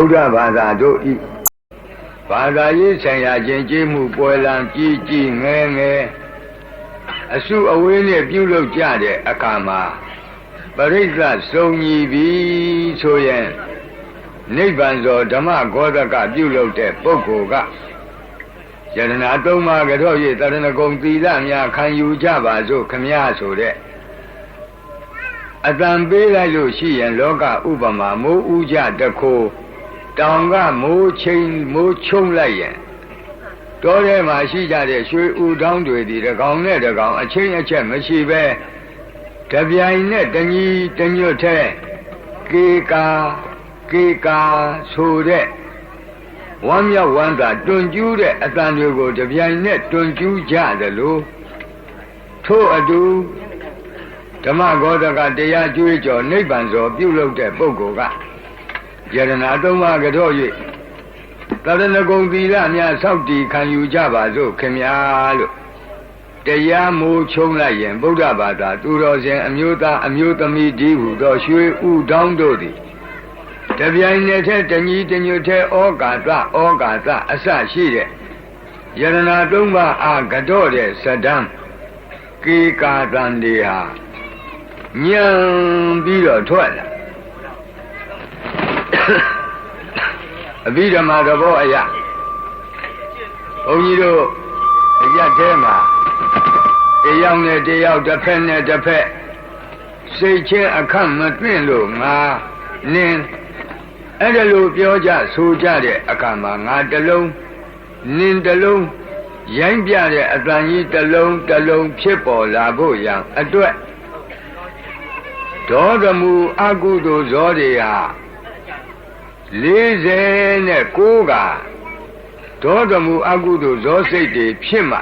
ဗုဒ္ဓဘာသာတို့ဤဘာသာရေးဆိုင်ရာကျင့်ကြမှုပွဲလံကြီးကြီးငယ်ငယ်အစုအဝေးနဲ့ပြုလုပ်ကြတဲ့အခါမှာပရိစ္ဆစုံညီပြီဆိုရင်နိဗ္ဗာန်သောဓမ္မဂောဒကပြုလုပ်တဲ့ပုဂ္ဂိုလ်ကယရနာသုံးပါးကြော့၍တရဏဂုံသီလများခံယူကြပါစို့ခမည်းဆိုတဲ့အတန်ပေးလိုက်လို့ရှိရင်လောကဥပမာမိုးဥကြတခိုး တောင်ကမိုးချင်းမိုးချုံလိုက်ရင်တောထဲမှာရှိကြတဲ့ရွှေဥတောင်းတွေဒီတကောင်နဲ့တကောင်အချင်းအချက်မရှိပဲတပြိုင်နဲ့တညီတညွတ်ထဲကေကာကေကာဆိုတဲ့ဝမ်းမြောက်ဝမ်းသာတွန်ကျူးတဲ့အတန်တွေကိုတပြိုင်နဲ့တွန်ကျူးကြတယ်လို့ထို့အတူဓမ္မဂောဒကတရားကျွေးကြော်နိဗ္ဗာန်ဆိုပြုလုပ်တဲ့ပုဂ္ဂိုလ်က ယရနာသုံးပါးကြော့၍တရဏဂုံသီလများစောင့်တည်ခံယူကြပါစို့ခင်ဗျာလို့တရားမိုးချုံလိုက်ရင်ဗုဒ္ဓဘာသာသူတော်စင်အမျိုးသားအမျိုးသမီးဒီဟုသောရွှေဥတောင်းတို့သည်တပြိုင်နက်တည်းတညီတညွတ်ထဲဩကာသဩကာသအစရှိတဲ့ယရနာသုံးပါးအာကတော့တဲ့ဇဒံကေကာတန်တွေဟာညံပြီးတော့ထွက်လာ အဘိဓမ္မာသဘောအရာဘုန်းကြီးတို့အရထဲမှာတယောက်နဲ့တယောက်တစ်ဖက်နဲ့တစ်ဖက်စိတ်ချင်းအခန့်မတွင့်လို့ငါနင်းအဲ့ဒါလိုပြောကြဆိုကြတဲ့အခါမှာငါတလုံးနင်းတလုံးရိုင်းပြတဲ့အတန်ကြီးတလုံးတလုံးဖြစ်ပေါ်လာဖို့ရန်အတွက်ဒေါသမူအကုသိုလ်ဇောတွေဟာ 49ကဒေါသမူအကုသိုလ်ဇောစိတ်တွေဖြစ်မှ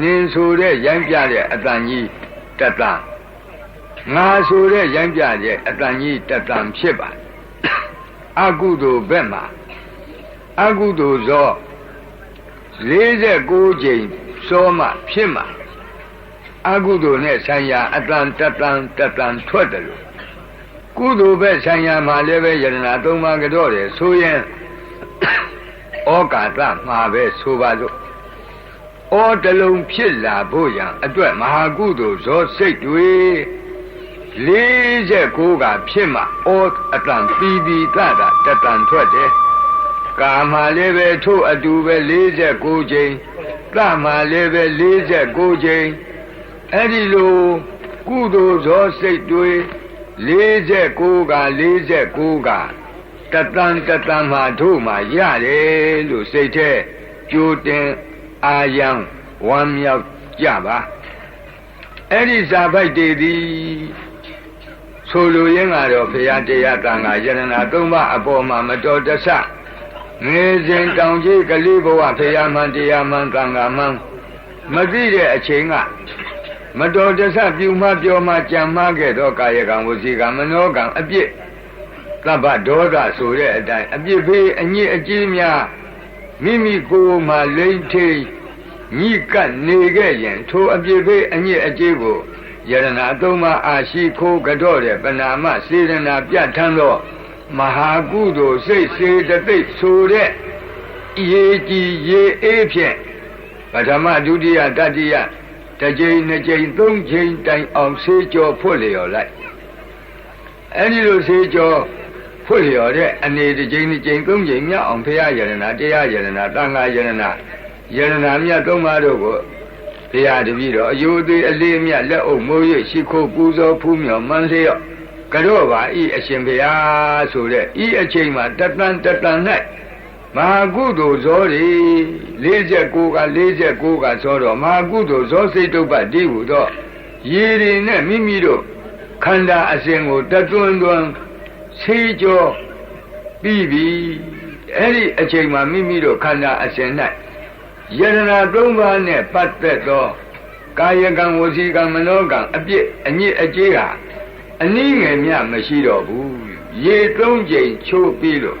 နင်ဆိုတဲ့ရိုင်းပြတဲ့အတန်ကြီးတတန်ငါဆိုတဲ့ရိုင်းပြတဲ့အတန်ကြီးတတန်ဖြစ်ပါအကုသိုလ်ဘက်မှာအကုသိုလ်ဇော49ကြိမ်စောမှဖြစ်မှာအကုသိုလ်နဲ့ဆံရအတန်တတန်တတန်ထွက်တယ်လို့ ကုသိုလ်ပဲဆံရမှာလည်းပဲယရနာသုံးပါးကြော့တယ်ဆိုရင်ဩကာသမှာပဲဆိုပါစို့ဩတလုံးဖြစ်လာဖို့ရန်အတွက်မဟာကုသိုလ်ဇောစိတ်တွေ49ကဖြစ်မှဩအတန်ပြီးပြီးတတာတတန်ထွက်တယ်ကာမလည်းပဲထို့အတူပဲ49ချိန်သမာလည်းပဲ49ချိန်အဲ့ဒီလိုကုသိုလ်ဇောစိတ်တွေ 49က49ကတတန်တတန်မှာတို့မှာရတယ်လို့စိတ်ထဲကြိုတင်အာယံဝမ်းမြောက်ကြပါအဲ့ဒီဇာပိုက်တွေသည်ဆိုလိုရင်းကတော့ဘုရားတရားတန်ခါယရဏသုံးပါးအပေါ်မှာမတော်တဆငယ်စဉ်တောင်ကြီးကလေးဘဝဖရာမှန်တရားမှန်တန်ခါမှန်မသိတဲ့အချိန်က မတော်တဆပြုမှပြောမှကြံမှခဲ့တော့ကာယကံဝစီကံမနောကံအပြစ်သဗ္ဗဒေါသဆိုတဲ့အတိုင်းအပြစ်ဖေးအညစ်အကြေးများမိမိကိုယ်မှလိမ့်ထိန်ညိကပ်နေခဲ့ရင်ထိုအပြစ်ဖေးအညစ်အကြေးကိုယရဏသုံးပါးအာရှိခိုးကြော့တဲ့ပဏာမစေရနာပြဋ္ဌာန်းသောမဟာကုသိုလ်စိတ်စေတသိက်ဆိုတဲ့ရေကြည်ရေအေးဖြင့်ပထမဒုတိယတတိယ တစ်ကြိမ်နှစ်ကြိမ်သုံးကြိမ်တိုင်အောင်ဆေးကြောဖွတ်လျော်လိုက်အဲဒီလိုဆေးကြောဖွတ်လျော်တဲ့အနေတစ်ကြိမ်နှစ်ကြိမ်သုံးကြိမ်မြောက်အောင်ဖရာယရဏတရားယရဏတန်ခါယရဏယရဏမြတ်သုံးပါးတို့ကိုဘုရားတပည့်တော်အယုသေးအလေးမြတ်လက်အုပ်မိုး၍ရှိခိုးပူဇော်ဖူးမြော်မှန်းလျော့ကြော့ပါဤအရှင်ဘုရားဆိုတဲ့ဤအချိန်မှာတတန်တတန်၌ မဟာကုသိုလ်ဇောတွေ49က49ကဇောတော့မဟာကုသိုလ်ဇောစိတ်တုပ္ပတိဟုတော့ရေတွေနဲ့မိမိတို့ခန္ဓာအစဉ်ကိုတသွန်းသွန်းဆေးကြောပြီးပြီအဲ့ဒီအချိန်မှာမိမိတို့ခန္ဓာအစဉ်၌ယရနာသုံးပါးနဲ့ပတ်သက်သောကာယကံဝစီကံမနောကံအပြစ်အညစ်အကြေးဟာအနည်းငယ်မြမရှိတော့ဘူးရေသုံးချိန်ချိုးပြီးလို့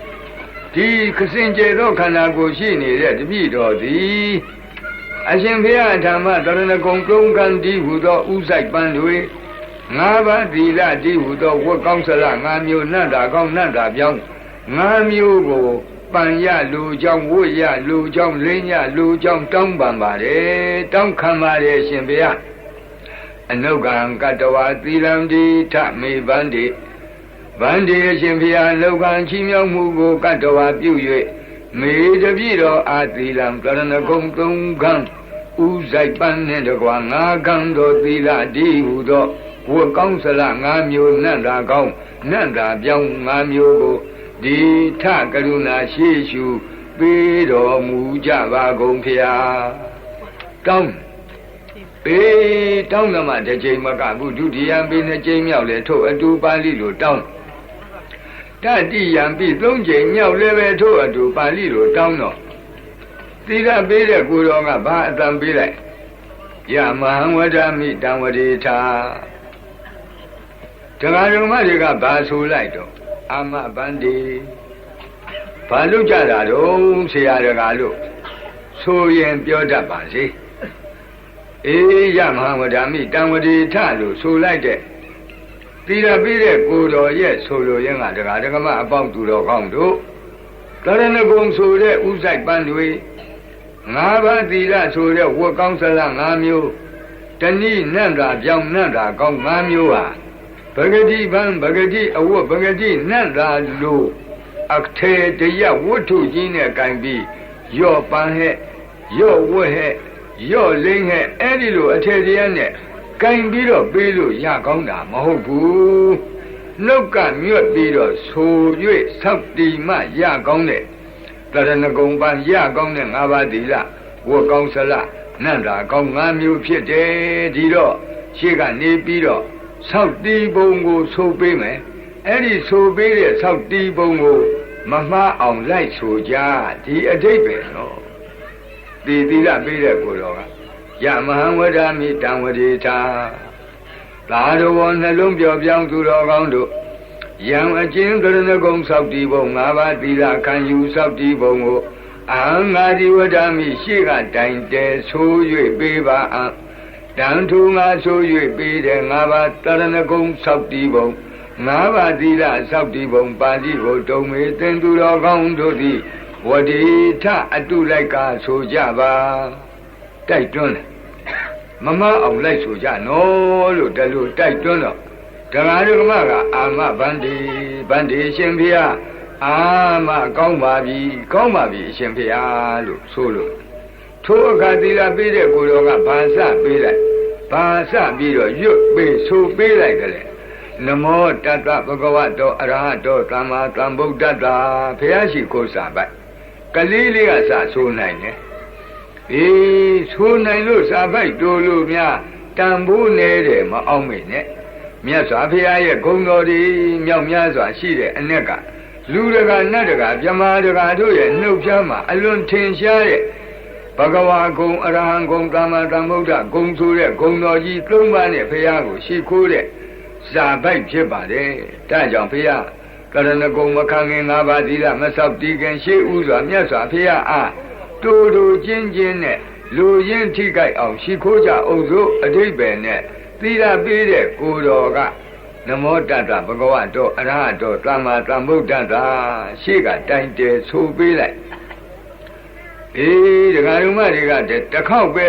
ဒီခစင်ကြယ်သောခန္ဓာကိုယ်ရှိနေတဲ့တပည့်တော်သည်အရှင်ဘုရားဓမ္မတရဏဂုံကုံကံဒီဟုသောဥဆိုင်ပန်းတွေငါးပါးသီလဒီဟုသောဝတ်ကောင်းစလငါးမျိုးနတ်တာကောင်းနတ်တာပြောင်းငါးမျိုးကိုပန်ရလူကြောင့်ဝတ်ရလူကြောင့်လင်းရလူကြောင့်တောင်းပန်ပါတယ်တောင်းခံပါတယ်ရှင်ဘုရားအနုကံကတဝသီလံဒီထမေဗန္တိ ဗန္တိအရှင်ဘုရားလောကံချီးမြှောက်မှုကိုကတဝပြု၍မေတပြည့်တော်အာသီလံကရဏဂုံသုံးကံဥဇိုက်ပန်းနှင့်တကွာငါးကံတော်သီလဒီဟုသောဝတ်ကောင်းစလငါးမျိုးနတ်သာကောင်းနတ်သာပြောင်းငါးမျိုးကိုဒီထကရုဏာရှိရှုပေးတော်မူကြပါကုန်ဖျားတောင်းပေးတောင်းသမှတစ်ချိန်မကဘူးဒုတိယပေးနှစ်ချိန်မြောက်လေထို့အတူပါဠိလိုတောင်း တတိယံပြီးသုံးချိန်မြောက်လည်းပဲထို့အတူပါဠိလိုတောင်းတော့သီလပေးတဲ့ကိုတော်ကဘာအတန်ပေးလိုက်ယမဟံဝဒမိတံဝတိထာတရားဓမ္မတွေကဘာဆိုလိုက်တော့အာမဗန္တိဘာလို့ကြတာတော့ဆရာတကားလို့ဆိုရင်ပြောတတ်ပါစေအေးယမဟံဝဒမိတံဝတိထလို့ဆိုလိုက်တဲ့ သီလပြီးတဲ့ကိုတော်ရဲ့ဆိုလိုရင်းကတရားဓမ္မအပေါင်းသူတော်ကောင်းတို့တရဏဂုံဆိုတဲ့ဥဆိုင်ပန်းတွေငါးပါးသီလဆိုတဲ့ဝတ်ကောင်းစလ၅မျိုးတဏိနန္တာပြောင်းနန္တာကောင်း၅မျိုးဟာပဂတိဗံပဂတိအဝတ်ပဂတိနန္တာလို့အထေတရဝတ္ထုကြီးနဲ့ကင်ပြီးရော့ပန်းဟဲ့ရော့ဝတ်ဟဲ့ရော့လိမ့်ဟဲ့အဲ့ဒီလိုအထေတရနဲ့ ကင်ပြီးတော့ပေးလို့ရကောင်းတာမဟုတ်ဘူးနှုတ်ကမြွတ်ပြီးတော့ဆို၍ဆောက်တီမှရကောင်းတဲ့တရဏဂုံပန်းရကောင်းတဲ့ငါးပါးသီလဝတ်ကောင်းစလနန္တာကောင်း၅မျိုးဖြစ်တယ်ဒီတော့ရှေ့ကနေပြီးတော့ဆောက်တီးပုံကိုဆိုပေးမယ်အဲ့ဒီဆိုပေးတဲ့ဆောက်တီးပုံကိုမမှားအောင်လိုက်ဆိုကြဒီအတိတ်ပဲနော်ဒီသီလပေးတဲ့ကိုတော်က ယမဟံဝဒမိတံဝတိသာသာတော်ဘောနှလုံးပြောပြောင်းသူတော်ကောင်းတို့ယံအကျဉ်ကရဏဂုံဆောက်တည်ပုံ၅ပါးသီလခံယူဆောက်တည်ပုံကိုအဟံငါဒီဝဒမိရှေ့ကတိုင်တဲဆို၍ပေးပါအံတန်ထူငါဆို၍ပေးတယ်ငါးပါးတရဏဂုံဆောက်တည်ပုံငါးပါးသီလဆောက်တည်ပုံပါဠိကိုတုံမေသင်သူတော်ကောင်းတို့သည်ဝတိထအတုလိုက်ကဆိုကြပါတိုက်တွန်းတယ် မမအောင်လိုက်ဆိုကြနော်လို့တလူတိုက်တွန်းတော့ဒဂါရကမကအာမဗန္ဒီဗန္ဒီရှင်ဖေဟာအာမကောင်းပါပြီကောင်းပါပြီအရှင်ဖေဟာလို့ဆိုလို့ထိုအခါသီလပေးတဲ့ကိုတော်ကဘာစပေးလိုက်ဘာစပြီးတော့ရွတ်ပေးဆိုပေးလိုက်တယ်လေနမောတတ္တဗဂဝတောအရဟတောသမ္မာသမ္ဗုဒ္ဓတ္တဘုရားရှိခိုးစာပိုက်ကလေးလေးကစဆိုနိုင်တယ် အေးဆိုနိုင်လို့စာပိုက်တိုးလို့များတန်ဖိုးနေတယ်မအောင်မေနဲ့မြတ်စွာဘုရားရဲ့ဂုဏ်တော်တွေမြောက်များစွာရှိတဲ့အ ਨੇ ကလူတကာနတ်တကာမြမာတကာတို့ရဲ့နှုတ်ဖြားမှာအလွန်ထင်ရှားတဲ့ဘဂဝါဂုံအရဟံဂုံသမ္မာသမ္ဗုဒ္ဓဂုံဆိုတဲ့ဂုံတော်ကြီးသုံးပါးနဲ့ဘုရားကိုရှိခိုးတဲ့ဇာပိုက်ဖြစ်ပါတယ်။ဒါကြောင့်ဘုရားကရဏဂုံမခံခင်၅ပါးသီလမဆောက်တည်ခင်ရှေးဥစွာမြတ်စွာဘုရားအား တူတူချင်းချင်းနဲ့လူရင်းထိကြိုက်အောင်ရှိခိုးကြအောင်စို့အတိတ်ပဲနဲ့သီလပေးတဲ့ကိုတော်ကနမောတတ္တဘဂဝတောအရဟတောသမ္မာသမ္ဗုဒ္ဓတ္တရှေ့ကတိုင်တယ်ဆိုပေးလိုက်အေးဒကာဓမ္မတွေကတခေါက်ပဲ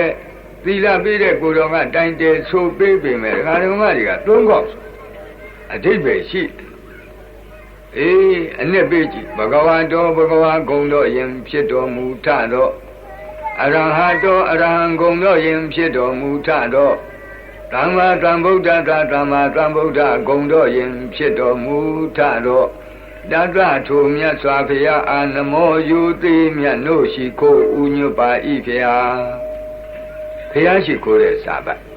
သီလပေးတဲ့ကိုတော်ကတိုင်တယ်ဆိုပေးပေမဲ့ဒကာဓမ္မတွေကသုံးခေါက်အတိတ်ပဲရှိ အေးအနှစ်ပေးကြည့်ဘဂဝါတော်ဘဂဝါဂုံတော်ယင်ဖြစ်တော်မူထတော့အရဟတောအရဟံဂုံတော်ယင်ဖြစ်တော်မူထတော့သမ္မာသမ္ဗုဒ္ဓတာသမ္မာသမ္ဗုဒ္ဓဂုံတော်ယင်ဖြစ်တော်မူထတော့တတ္တထိုမြတ်စွာဘုရားအာနမောယူသိမြတ်တို့ရှိခိုးဥညွတ်ပါဤဖျာဘုရားရှိခိုးတဲ့စာပတ်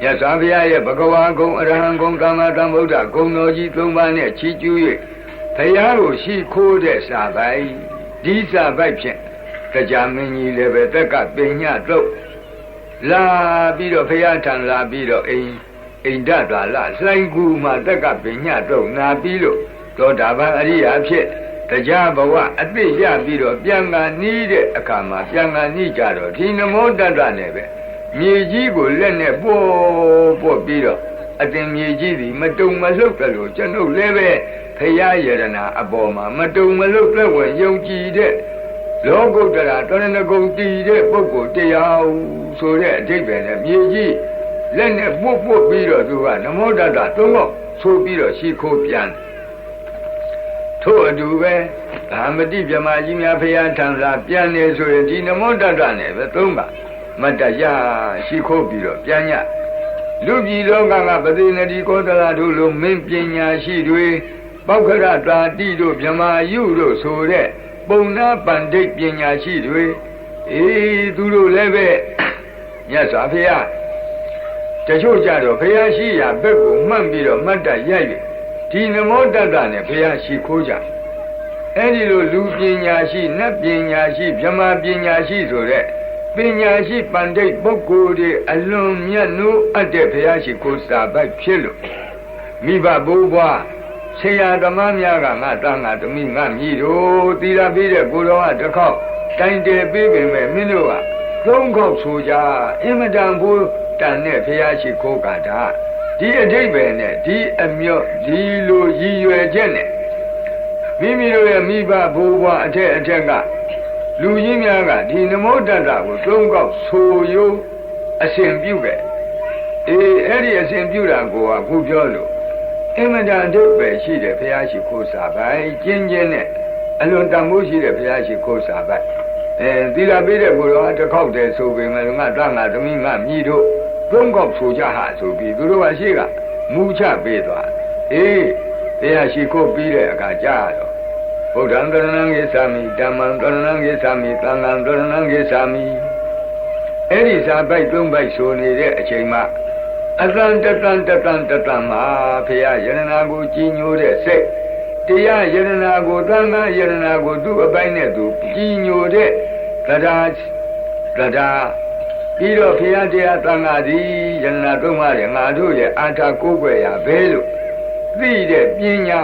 မြတ်စွာဘုရားရဲ့ဘဂဝါဂုံအရဟံဂုံသမ္မာသမ္ဗုဒ္ဓဂုံတော်ကြီးသုံးပါးနဲ့ချီးကျူး၍ဘုရားကိုရှိခိုးတဲ့စာပိုက်ဒီစာပိုက်ဖြင့်တရားမင်းကြီးလည်းပဲတက်ကပင်ညတော့လာပြီးတော့ဘုရားထံလာပြီးတော့အိမ်အိန္ဒသာလလှိုင်းကူမှာတက်ကပင်ညတော့နာပြီးလို့သောတာပန်အရိယာဖြစ်တရားဘဝအသိရပြီးတော့ပြန်ကနီးတဲ့အခါမှာပြန်ကနီးကြတော့ဒီနမောတတ္တနဲ့ပဲ မြေကြီးကိုလက်နဲ့ပို့ပို့ပြီးတော့အတင်မြေကြီးသည်မတုံမလှုပ်တယ်လို့ကျွန်ုပ်လည်းပဲဖရာယရနာအပေါ်မှာမတုံမလှုပ်တဲ့ဝင်ယုံကြည်တဲ့လောကုတ္တရာတရဏဂုံတည်တဲ့ပုဂ္ဂိုလ်တရားဆိုတဲ့အဓိပ္ပာယ်နဲ့မြေကြီးလက်နဲ့ပုတ်ပုတ်ပြီးတော့သူကနမောတတ္တသုံးတော့ဆိုပြီးတော့ရှိခိုးပြန်ထို့အတူပဲဗာမတိမြမကြီးများဖရာထံလာပြန်နေဆိုရင်ဒီနမောတတ္တနဲ့ပဲသုံးပါ မတ္တရရှိခိုးပြီးတော့ပြန်ညလူပြည်လောကကပတိနတိကောသလတို့လိုမင်းပညာရှိတွေပောက္ခရတာတိတို့မြမယုတို့ဆိုတဲ့ပုံနာပန္ဒိတ်ပညာရှိတွေအေးသူတို့လည်းပဲမြတ်စွာဘုရားတချို့ကြတော့ဘုရားရှိရာဘက်ကိုမှတ်ပြီးတော့မတ်တရိုက်၍ဒီနမောတတ္တနဲ့ဘုရားရှိခိုးကြအဲ့ဒီလိုလူပညာရှိနတ်ပညာရှိဗြဟ္မာပညာရှိဆိုတဲ့ ပညာရှိပန္ဒိတ်ပုဂ္ဂိုလ်တွေအလွန်မြတ်နိုးအပ်တဲ့ဘုရားရှိခိုးစာပိုက်ဖြစ်လို့မိဘဘိုးဘွားဆရာသမားများကငါတန်ငါသမီးငါမြည်တို့သီလပြီးတဲ့ကိုတော်ကတစ်ခေါက်တိုင်တယ်ပြီးပြင်မဲ့မင်းတို့ကသုံးခေါက်ဆိုကြအင်မတန်ဘူးတန်တဲ့ဘုရားရှိခိုးကတာဒီအထိပ္ပယ်နဲ့ဒီအမြော့ဒီလိုရည်ရွယ်ချက်နဲ့မိမိတို့ရဲ့မိဘဘိုးဘွားအထက်အထက်က လူကြီးများကဒီနမောတတ္တကိုသုံးခေါက်ဆိုရိုးအစဉ်ပြုခဲ့အေးအဲ့ဒီအစဉ်ပြုတာကိုကခုပြောလို့အင်မတန်အဓိပ္ပာယ်ရှိတဲ့ဘုရားရှိခိုးစာပိုင်ကျင်းကျင်းနဲ့အလွန်တန်ဖိုးရှိတဲ့ဘုရားရှိခိုးစာပိုင်အဲသီလပေးတဲ့ကိုယ်တော်တစ်ခေါက်တည်းဆိုပေမဲ့ငါတငါသမီးငါမြည်တို့သုံးခေါက်ဆိုကြဟာဆိုပြီးသူတို့ကရှိကမူချပေးသွားအေးဘုရားရှိခိုးပြီးတဲ့အခါကြာတော့ ဗုဒ္ဓံတရဏံဂိသာမိဓမ္မံတရဏံဂိသာမိသံဃံတရဏံဂိသာမိအဲ့ဒီစာပိုက်သုံးပိုက်ဆိုနေတဲ့အချိန်မှာအတန်တတန်တတန်တတန်မှာဖရာယရနာကိုကြီးညိုတဲ့စိတ်တရားယရနာကိုသံဃာယရနာကိုသူ့အပိုင်းနဲ့သူကြီးညိုတဲ့တရားတရားပြီးတော့ဖရာတရားသံဃာသည်ယရနာသုံးပါးရဲ့ငါတို့ရဲ့အာထာကိုးကွယ်ရာဘဲလို့သိတဲ့ပညာ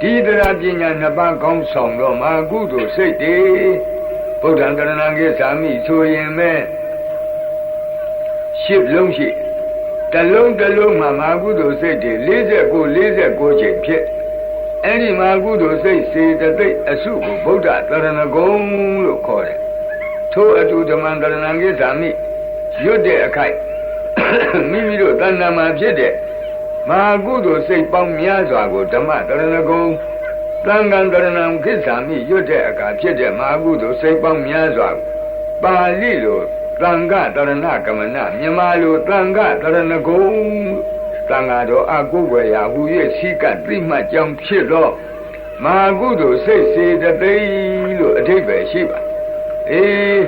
ဒီတရားပညာနှစ်ပါးကောင်းဆောင်တော့မာကုသိုလ်စိတ်တွေဗုဒ္ဓံကရဏံကိသာမိဆိုရင်မဲ့ရှစ်လုံးရှိတလုံးတလုံးမှာမာကုသိုလ်စိတ်တွေ49 49ချိန်ဖြစ်အဲ့ဒီမာကုသိုလ်စိတ်စေတသိက်အစုကိုဗုဒ္ဓတရဏဂုံလို့ခေါ်တယ်ထိုအတူဓမ္မတရဏံကိသာမိရွတ်တဲ့အခိုက်မိမိတို့တဏ္ဍာမှာဖြစ်တဲ့ မာကုသိုလ်စိတ်ပေါင်းများစွာကိုဓမ္မတရဏဂုံသံဃံတရဏံကိစ္ဆာမိရွတ်တဲ့အခါဖြစ်တဲ့မာကုသိုလ်စိတ်ပေါင်းများစွာပါဠိလိုသံဃတရဏကမနမြန်မာလိုသံဃတရဏဂုံသံဃာတော်အကုဝေယဟူ၍ရှိကတိမှကြောင့်ဖြစ်သောမာကုသိုလ်စိတ်စေတသိက်လို့အထိပ္ပယ်ရှိပါအေး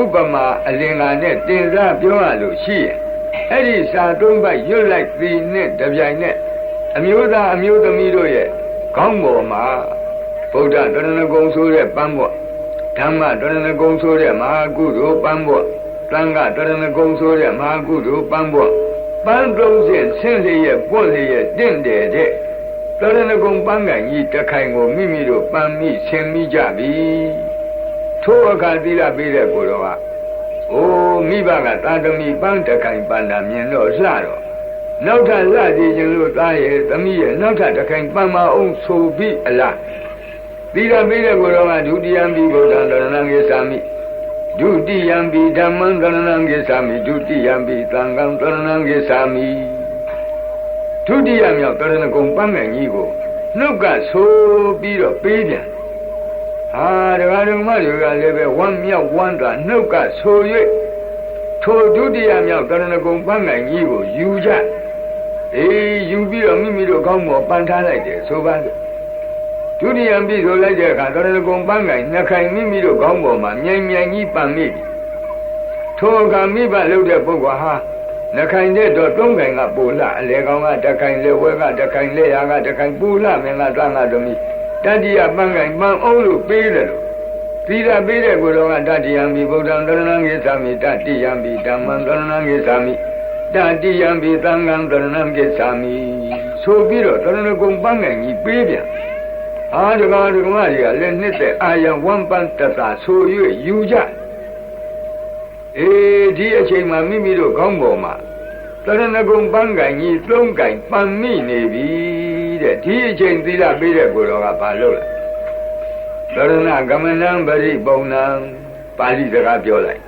ဥပမာအလင်္ကာနဲ့တင်စားပြောရလို့ရှိရင် အဲ့ဒီစာသုံးပတ်ရွတ်လိုက်သည်နဲ့တပြိုင်နဲ့အမျိုးသားအမျိုးသမီးတို့ရဲ့ခေါင်းပေါ်မှာဗုဒ္ဓတရဏဂုံဆိုတဲ့ပန်းပေါ်ဓမ္မတရဏဂုံဆိုတဲ့မဟာကုသိုလ်ပန်းပေါ်သံဃတရဏဂုံဆိုတဲ့မဟာကုသိုလ်ပန်းပေါ်ပန်းသုံးစဉ်ဆင်းလျက်ပွင့်လျက်တင့်တယ်တဲ့တရဏဂုံပန်းကန်ကြီးတခိုင်ကိုမိမိတို့ပန်းမိဆင်မိကြပြီထိုအခါသီလပေးတဲ့ကိုတော်က အိုးမိဘကသာသမီပန်းတခိုင်ပန်းတာမြင်တော့လှတော့နောက်ထပ်လှကြည့်ခြင်းလို့သားရဲ့သမီးရဲ့နောက်ထပ်တခိုင်ပန်းမအောင်ဆိုပြီးအလားသီလပေးတဲ့ကိုတော်ကဒုတိယံဘိဗုဒ္ဓံတရဏံကိသာမိဒုတိယံဘိဓမ္မံတရဏံကိသာမိဒုတိယံဘိသံဃံတရဏံကိသာမိဒုတိယမြောက်တရဏဂုံပန်းငယ်ကြီးကိုနှုတ်ကဆိုပြီးတော့ပေးပြန် ဟာဒကာဒကမတွေကလည်းပဲဝမ်းမြောက်ဝမ်းသာနှုတ်ကဆို၍ထိုဒုတိယမြောက်တရဏဂုံပန်းနိုင်ကြီးကိုယူကြအေးယူပြီးတော့မိမိတို့ကောင်းမောပန်ထားလိုက်တယ်ဆိုပါလို့ဒုတိယပြီဆိုလိုက်တဲ့အခါတရဏဂုံပန်းနိုင်နှစ်ခိုင်မိမိတို့ကောင်းပေါ်မှာမြိုင်မြိုင်ကြီးပန်မိပြီထိုအခါမိဘလုပ်တဲ့ပုဂ္ဂိုလ်ဟာနှခိုင်တဲ့တော့သုံးခိုင်ကပူလာအလေကောင်ကတခိုင်လေဝဲကတခိုင်လေရာကတခိုင်ပူလာမင်းကသံဃာတော်မီ တတိယပန်းခိုင်ပန်းအောင်လို့ပေးတယ်လို့သီလပေးတဲ့ကိုယ်တော်ကတတိယံမိဗုဒ္ဓံသရဏံကိသာမိတတိယံမိဓမ္မံသရဏံကိသာမိတတိယံမိသံဃံသရဏံကိသာမိဆိုပြီးတော့သရဏဂုံပန်းခိုင်ကြီးပေးပြန်အာဒကာဒကမတွေကလည်းနှစ်သက်အာယံဝမ်ပန်တသာဆို၍ယူကြအေးဒီအချိန်မှာမိမိတို့ခေါင်းပေါ်မှာတရဏဂုံပန်းကင်ကြီးသုံးကင်ပန်မိနေပြီ တဲ့ဒီအချိန်သီလပေးတဲ့ကိုယ်တော်ကဘာလုပ်လဲတရဏဂမနံပရိပုံနံပါဠိစကားပြောလိုက်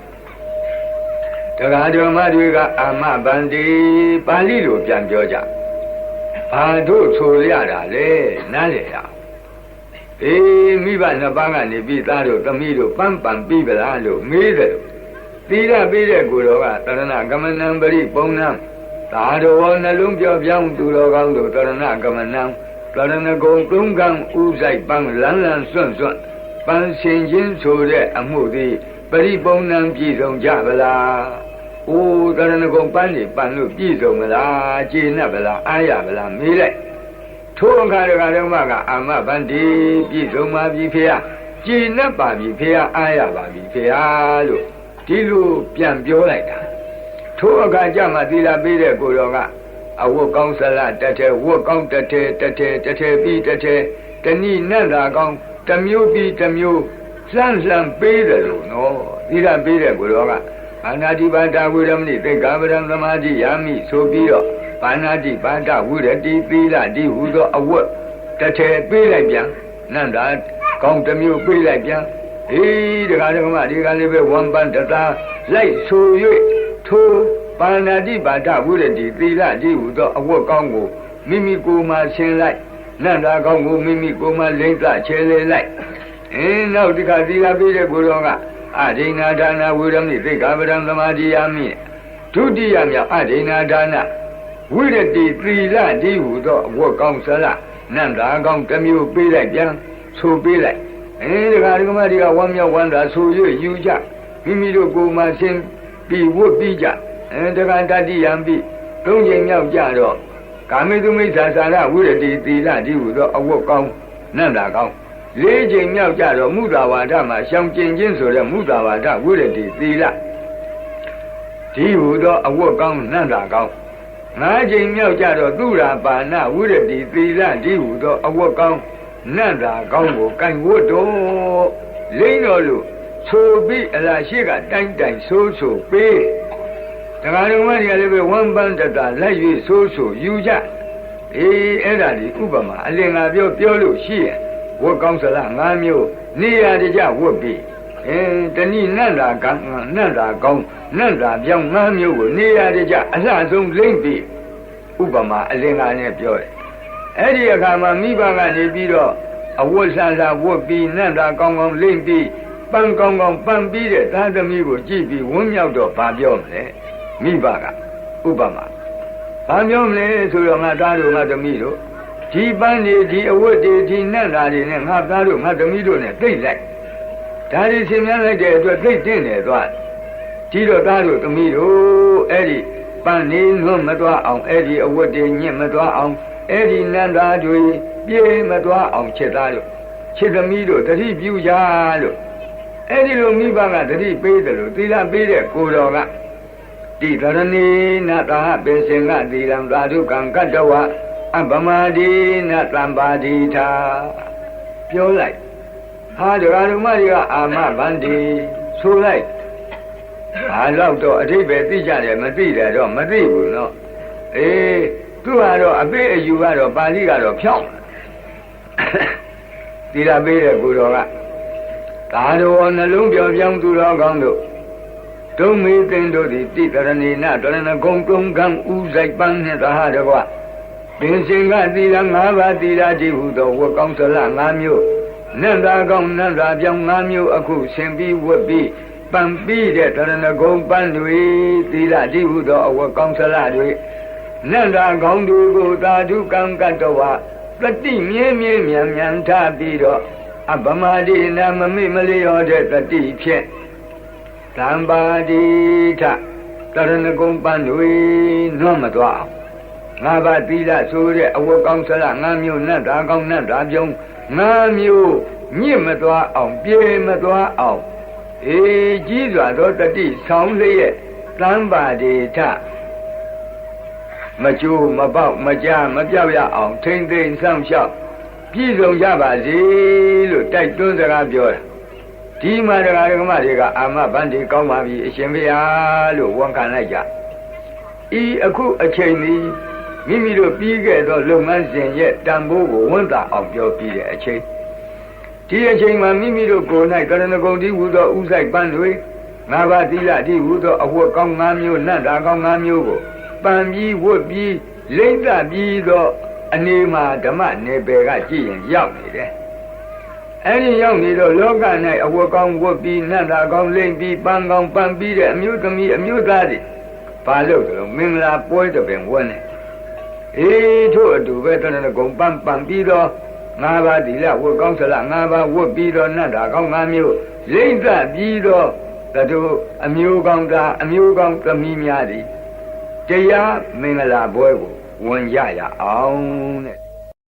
တရားတော်မတွေက အာမဗန္တိပါဠိလိုပြန်ပြောကြဘာတို့ဆိုရတာလဲနားလေရအေးမိဘနှစ်ပါးကနေပြီးသားတို့သမီးတို့ပန်းပန်ပြီးပလားလို့မေးတယ်သီလပေးတဲ့ကိုယ်တော်ကတရဏဂမနံပရိပုံနံ သာတော်နှလုံးပြောပြောင်းသူတော်ကောင်းတို့တရဏဂမနံတရဏဂုံသုံးကံဥဆိုင်ပန်းလန်းလန်းစွန့်စွန့်ပန်းရှင်ချင်းဆိုတဲ့အမှုသည်ပရိပုံနံပြည့်စုံကြဗလား။အိုးတရဏဂုံပန်းနေပန်းလို့ပြည့်စုံမလား။ကျေနပ်ဗလား။အားရဗလားမေးလိုက်။ထိုအခါတခါတော့မှကအာမဗန္တိပြည့်စုံပါပြီဖေ။ကျေနပ်ပါပြီဖေ။အားရပါပြီဖေလို့ဒီလိုပြန်ပြောလိုက်တာ ထိုအခါကျမှသီလပေးတဲ့ကိုတော်ကအဝတ်ကောင်းဆလတထဲဝတ်ကောင်းတထဲတထဲတထဲပြီးတထဲတဏိနတ်သာကောင်းတမျိုးပြီးတမျိုးလှမ်းလှမ်းပေးတယ်လို့နော်သီလပေးတဲ့ကိုတော်ကအာနာတိပါဒဝိရမဏိသေကာပရံသမာဓိယာမိဆိုပြီးတော့ပါဏာတိပါဒဝိရတိသီလတိဟူသောအဝတ်တထဲပေးလိုက်ပြန်နန္တာကောင်းတမျိုးပေးလိုက်ပြန်အေးတခါတခါမှဒီကလေးပဲဝမ်ပန်တသာလိုက်ဆို၍ ထိုပါဏာတိပါဒဝိရတိသီလတိဟူသောအဝတ်ကောင်းကိုမိမိကိုယ်မှဆင်းလိုက်နန္တာကောင်းကိုမိမိကိုယ်မှလိမ့်သချဲလေလိုက်အင်းနောက်ဒီကသီလပေးတဲ့ကိုယ်တော်ကအဒိဏဒါနဝိရမိသိက္ခာပဒံသမာဓိယာမိဒုတိယမြောက်အဒိဏဒါနဝိရတိသီလတိဟူသောအဝတ်ကောင်းဆလနန္တာကောင်းတစ်မျိုးပေးလိုက်ပြန်ဆိုပေးလိုက်အဲဒကာဒကမတွေကဝမ်းမြောက်ဝမ်းသာဆို၍ယူကြမိမိတို့ကိုယ်မှဆင်း ပြီးဝတ်ပြီးကြအဲဒကာတတိယံပြီးသုံးချိန်မြောက်ကြတော့ကာမေတုမိစ္ဆာစာရဝိရတိသီလတိဟုသောအဝတ်ကောင်းနန္တာကောင်းလေးချိန်မြောက်ကြတော့မုသာဝါဒမှာရှောင်ကျင်ခြင်းဆိုတဲ့မုသာဝါဒဝိရတိသီလဒီဟုသောအဝတ်ကောင်းနန္တာကောင်းငါးချိန်မြောက်ကြတော့သူရာပါဏဝိရတိသီလဒီဟုသောအဝတ်ကောင်းနတ်သာကောင်းကိုကင်ဝတ်တော့လိမ့်တော်လို့ ဆိုပြီးအလားရှိကတိုင်းတိုင်းဆိုးဆိုပေးတခါတော့မှဒီကလေးပဲဝမ်ပန်းတတာလက်၍ဆိုးဆိုယူကြအေးအဲ့ဒါဒီဥပမာအလင်္ကာပြောပြောလို့ရှိရင်ဝတ်ကောင်းစလား၅မျိုးနေရာတကြဝတ်ပြီးအင်းတဏိနတ်သာကနတ်သာကောင်းနတ်သာပြောင်း၅မျိုးကိုနေရာတကြအလှဆုံးလိမ့်ပြီးဥပမာအလင်္ကာနဲ့ပြောတယ်အဲ့ဒီအခါမှာမိဘကနေပြီးတော့အဝတ်ဆန်းစာဝတ်ပြီးနတ်သာကောင်းကောင်းလိမ့်ပြီး ပန်းကောင်းကောင်းပန်းပြီးတဲ့သားသမီးကိုကြည့်ပြီးဝန်းမြောက်တော့ဗာပြောမလဲမိဘကဥပမာဗာပြောမလဲဆိုတော့ငါသားတို့ငါသမီးတို့ဒီပန်းနေဒီအဝတ်တွေဒီနတ်သားတွေနဲ့ငါသားတို့ငါသမီးတို့နဲ့သိလိုက်ဒါတွေဆင်မြန်းလိုက်တဲ့အတွက်သိတဲ့နေသွားဒီတော့သားတို့သမီးတို့အဲ့ဒီပန်းနေလွတ်မသွားအောင်အဲ့ဒီအဝတ်တွေညစ်မသွားအောင်အဲ့ဒီနန္တာတွေပြေးမသွားအောင်ချက်သားလို့ချက်သမီးတို့တတိပြုကြလို့ အဲ့ဒီလိုမိဘကတတိပေးတယ်လို့သီလပေးတဲ့ကိုတော်ကတိသရဏီနတာပေစင်ကသီလံသာဓုကံကတ္တဝအပမဒီနတံပါတိသာပြောလိုက်ဟာဒကာဓမ္မတွေကအာမဗန္ဒီဆိုလိုက်ဘာလို့တော့အထိပ္ပယ်သိကြတယ်မသိတယ်တော့မသိဘူးနော်အေးသူကတော့အပေးအယူကတော့ပါဠိကတော့ဖြောင်းသီလပေးတဲ့ကိုတော်က သာတော်နှလုံးပြောင်းပြောင်းသူတော်ကောင်းတို့ဒုံမေသင်တို့သည်တိတရဏီနတရဏဂုံတုံကံဥဆိုင်ပန်းနှင့်သာဟတကွတပင်စင်ကသီလ၅ပါးသီလကြည့်ဟုသောဝတ်ကောင်းစလ၅မျိုးနန္တာကောင်းနန္တာပြောင်း၅မျိုးအခုရှင်ပြီးဝတ်ပြီးပံပြီးတဲ့တရဏဂုံပန်းတွေသီလကြည့်ဟုသောအဝတ်ကောင်းစလတွေနန္တာကောင်းတွေကိုသာဓုကံကတ္တဝတတိမြဲမြဲမြန်မြန်ထားပြီးတော့ အပမဒိနာမမိမလျောတဲ့တတိဖြင့်သံပါတိထတရဏဂုံပန်းတွေနှော့မသွားအောင်ငါးပါးသီလဆိုတဲ့အဝတ်ကောင်းစလငါးမျိုးနဲ့ဓာကောင်းနဲ့ဓာပြုံးငါးမျိုးညစ်မသွားအောင်ပြေမသွားအောင်အေးကြီးစွာသောတတိဆောင်လျက်သံပါတိထမကျိုးမပေါက်မကြမပြောက်ရအောင်ထိမ့်သိမ့်ဆောင်လျှောက် ပြည့်စုံကြပါစေလို့တိုက်တွန်းစကားပြောတာဒီမှာတရားဓမ္မတွေကအာမဗန္ဒီကောင်းပါပြီအရှင်ဘုရားလို့ဝန်ခံလိုက်ကြဤအခုအချိန်นี้မိမိတို့ပြီးခဲ့သောလုပ်ငန်းစဉ်ရဲ့တန်ဖိုးကိုဝန်တာအောင်ပြောပြီးတဲ့အချိန်ဒီအချိန်မှာမိမိတို့ကိုယ်၌ကရဏဂုံတိဟူသောဥဆိုင်ပန်းတွေငါးပါးသီလတိဟူသောအဝတ်ကောင်း၅မျိုးနတ်တာကောင်း၅မျိုးကိုပန်ပြီးဝတ်ပြီးလိမ့်တပြီးသော အနေမှာဓမ္မနယ်ပယ်ကကြည့်ရင်ရောက်နေတယ်အဲဒီရောက်နေတော့လောက၌အဝတ်ကောင်းဝတ်ပြီးနတ်တာကောင်းလိမ့်ပြီးပန်းကောင်းပန်းပြီးတဲ့အမျိုးသမီးအမျိုးသားတွေဘာလို့လဲမင်္ဂလာပွဲတပင်ဝန်းနေအေးထို့အတူပဲတဏ္ဍကုံပန်းပန်းပြီးတော့ငါးပါးဒီလဝတ်ကောင်းဆလငါးပါးဝတ်ပြီးတော့နတ်တာကောင်းငါးမျိုးလိမ့်တပြီးတော့တတို့အမျိုးကောင်းသားအမျိုးကောင်းသမီးများသည်တရားမင်္ဂလာပွဲကို ဝင်ရရအောင်တဲ့